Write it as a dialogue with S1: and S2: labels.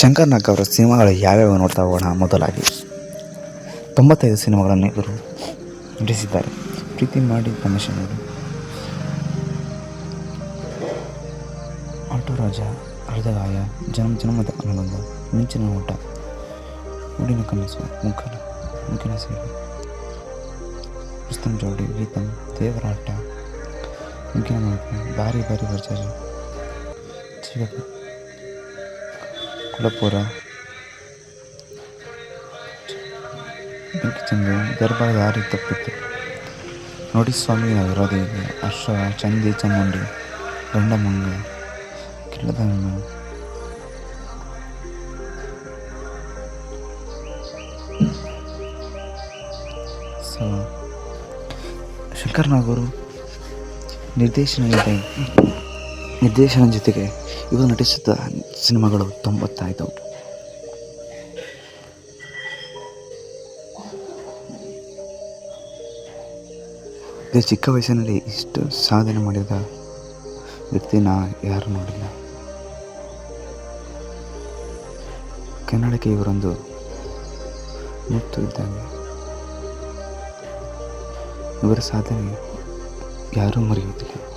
S1: ಶಂಕರ್ ನಾಗ್ ಅವರ ಸಿನಿಮಾಗಳು ಯಾವ್ಯಾವ ನೋಡ್ತಾ ಹೋಗೋಣ ಮೊದಲಾಗಿ? ತೊಂಬತ್ತೈದು ಸಿನಿಮಾಗಳನ್ನು ಇವರು ನಟಿಸಿದ್ದಾರೆ. ಪ್ರೀತಿ ಮಾಡಿ ತಮಾಷೆ ನೋಡಿ ಆಟೋ ರಾಜ ಹೃದಯ ಜನ್ಮ, ಜನ್ಮದ ಅನುಬಂಧ ಮಿಂಚಿನ ಊಟ ಉಡಿನ ಕನಸು ಮುಖನ ಮುಖಿನ ಸೇವೆ. ಉಸ್ತಮ್ ಜೋಡಿ ಗೀತಂ, ದೇವರಾಟ ಮಾತು, ಭಾರಿ ಬಾರಿ ಬರ್ಜಾರಿ ಜೀವಕ ಕುಲಪುರ ಚಂದು ದರ್ಬಾರ್ ದಾರಿ ತಪ್ಪಿತ್ತು ನೋಡಿ ಸ್ವಾಮಿ ಇದೆ. ಹರ್ಷ ಚಂದಿ, ಚಾಮುಂಡಿ, ಗಂಡಮಂಗ ಕಿಲ್ಲದ ಹೆಣ್ಣು ಸೊ. ಶಂಕರ್ ನಿರ್ದೇಶನ ಇದೆ. ನಿರ್ದೇಶನ ಜೊತೆಗೆ ಇವರು ನಟಿಸಿದ ಸಿನಿಮಾಗಳು ತೊಂಬತ್ತಾಯ್ತು. ಇದು ಚಿಕ್ಕ ವಯಸ್ಸಿನಲ್ಲಿ ಇಷ್ಟು ಸಾಧನೆ ಮಾಡಿದ ವ್ಯಕ್ತಿನ ಯಾರು ನೋಡಿಲ್ಲ. ಕನ್ನಡಕ್ಕೆ ಇವರೊಂದು ಮುತ್ತು ಇದ್ದಂಗೆ ಇವರ ಸಾಧನೆ ಯಾರೂ ಮರೆಯುವುದಿಲ್ಲ.